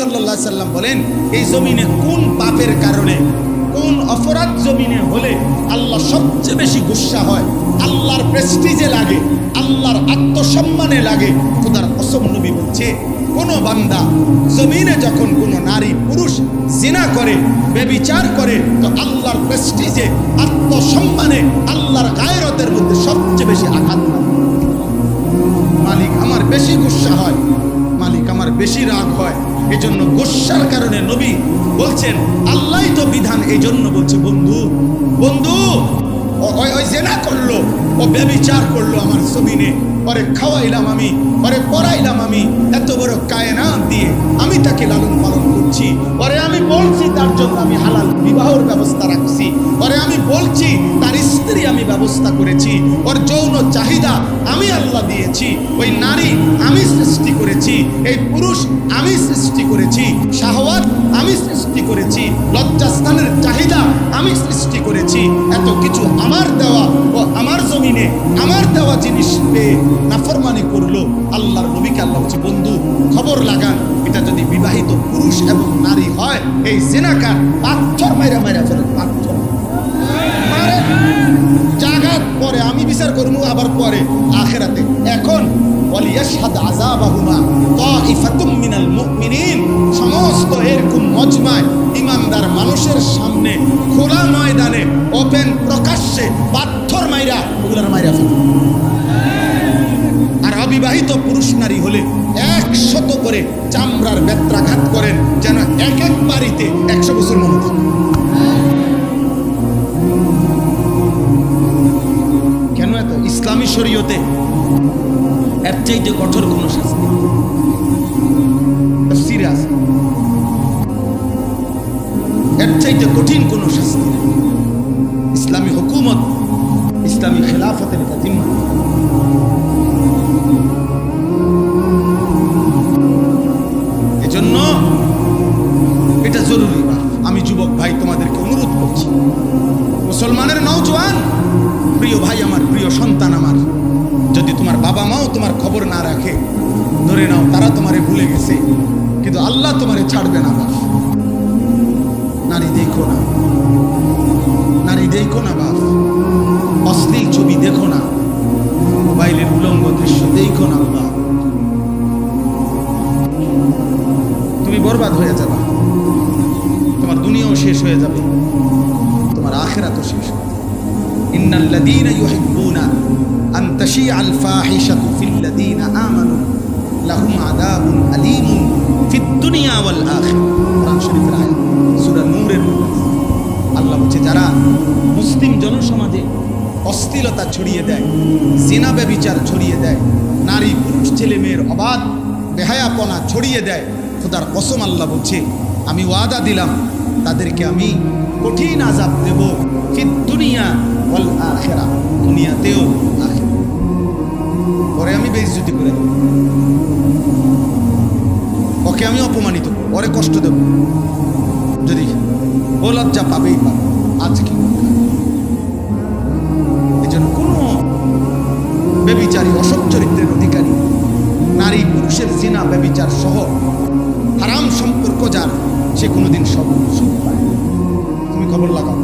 সাল্লাহ সাল্লাম বলেন, এই জমিনে কোন পাপের কারণে, কোন অপরাধ জমিনে হলে আল্লাহ সবচেয়ে বেশি গুসা হয়? আল্লাহর প্রেস্টিজে লাগে, আল্লাহর আত্মসম্মানে লাগে। খোদার কসম নবী বলছে, কোনো বান্দা জমিনে যখন কোনো নারী পুরুষ জিনা করে বেবিচার করে, তো আল্লাহর প্রেস্টিজে আত্মসম্মানে আল্লাহর গায়রতের মধ্যে সবচেয়ে বেশি আঘাত মালিক, আমার বেশি গুসা হয়। মালিক আমার বেশি রাগ হয়। এজন্য গুসার কারণে নবী বলছেন আল্লাহ তো বিধান এই জন্য বলছে, বন্ধু বন্ধু জেনা করল, ও ব্যবিচার করল আমার জমিনে, পরে খাওয়াইলাম আমি, পরে পড়াইলাম আমি, এত বড় দিয়ে আমি তাকে লালন পালন করছি, পরে আমি বলছি তার জন্য আমি হালাল বিবাহর ব্যবস্থা রাখছি, পরে আমি বলছি তার স্ত্রী আমি ব্যবস্থা করেছি, ওর যৌন চাহিদা আমি আল্লাহ দিয়েছি, ওই নারী আমি সৃষ্টি করেছি। এই পুরুষ আমি সৃষ্টি করেছি, শাহওয়াত আমি সৃষ্টি করেছি, লজ্জাস্থানের চাহিদা আমি সৃষ্টি করেছি, এত কিছু আমার দেওয়া ও আমার জমিনে, আমার দেওয়া জিনিস পেয়ে নাফরমানি করল আল্লাহর নবীকে আল্লাহ হচ্ছে বন্ধু, খবর লাগান, এটা যদি বিবাহিত পুরুষ এবং নারী হয়, এই জেনাকার পাথর মাইরা মাইরা ফেলে পাথর ওয়ালিয়াশহাদ আযাবাহুমা। তাইফাতুম সমস্ত এরকম মজমায় ইমানদার মানুষের সামনে খোলা ময়দানে, ওপেন প্রকাশ্যে পাথর মাইরা ওগুলার মাইরা ফেলে। আর অবিবাহিত পুরুষ নারী হলে একশত করে চামড়ার বেত্রাঘাত করেন যেন এক এক বাড়িতে একশো বছর মনে থাকে। কেন এত? ইসলামী শরীয়তে এর চাইতে কঠোর কোনো শাস্তি সিরিয়াস এর চাইতে কঠিন কোনো শাস্তি ইসলামী হুকুমত, ইসলামী খেলাফতের এটা এজন্য এটা জরুরি আমি যুবক ভাই, তোমাদেরকে অনুরোধ করছি। মুসলমানের নৌজওয়ান প্রিয় ভাই আমার, প্রিয় সন্তান আমার, যদি তোমার বাবা মাও তোমার রাখে। ধরে নাও, তারা তোমারে ভুলে গেছে। কিন্তু আল্লাহ তোমারে ছাড়বে না, বাপ। নারী দেখো না। নারী দেখো না, বাপ। অশ্লীল ছবি দেখো না। মোবাইলের উলঙ্গ দৃশ্য দেখো না, বাপ। তুমি বরবাদ হয়ে যাবে। তোমার দুনিয়াও শেষ হয়ে যাবে। তোমার আখেরা তো শেষ হবে। ইন্নাল্লাদিনা ইউহিব্বুনা يحبون أن تشيع الفاحشة في الذين آمنوا لهم عذاب أليم في الدنيا والآخرة কোরআন শরীফের আয়াত সূরা নূরের মধ্যে আছে। আল্লাহ বলছে যারা মুসলিম জনসমাজে অস্থিরতা ছড়িয়ে দেয় জিনা ব্যবিচার ছড়িয়ে দেয় নারী পুরুষ ছেলে মেয়ের অবাধ বেহায়াপনা ছড়িয়ে দেয় খোদার কসম আল্লাহ বলছে আমি ওয়াদা দিলাম তাদেরকে আমি কঠিন আজাব দেব ফিদ দুনিয়া ওয়াল আখেরা দুনিয়াতেও আখেরা পরে আমি বেইজ্জতি করে দেব। ওকে আমি অপমানিত ওরে কষ্ট দেব। যদি ও লজ্জা পাবেই পাবে আজ কি এই কোনো বেবিচারী অসৎ চরিত্রের অধিকারী, নারী, পুরুষের জিনা বেবিচার সহ হারাম সম্পর্ক যার, সে কোনোদিন সব সুখ পায় তুমি খবর লাগাও।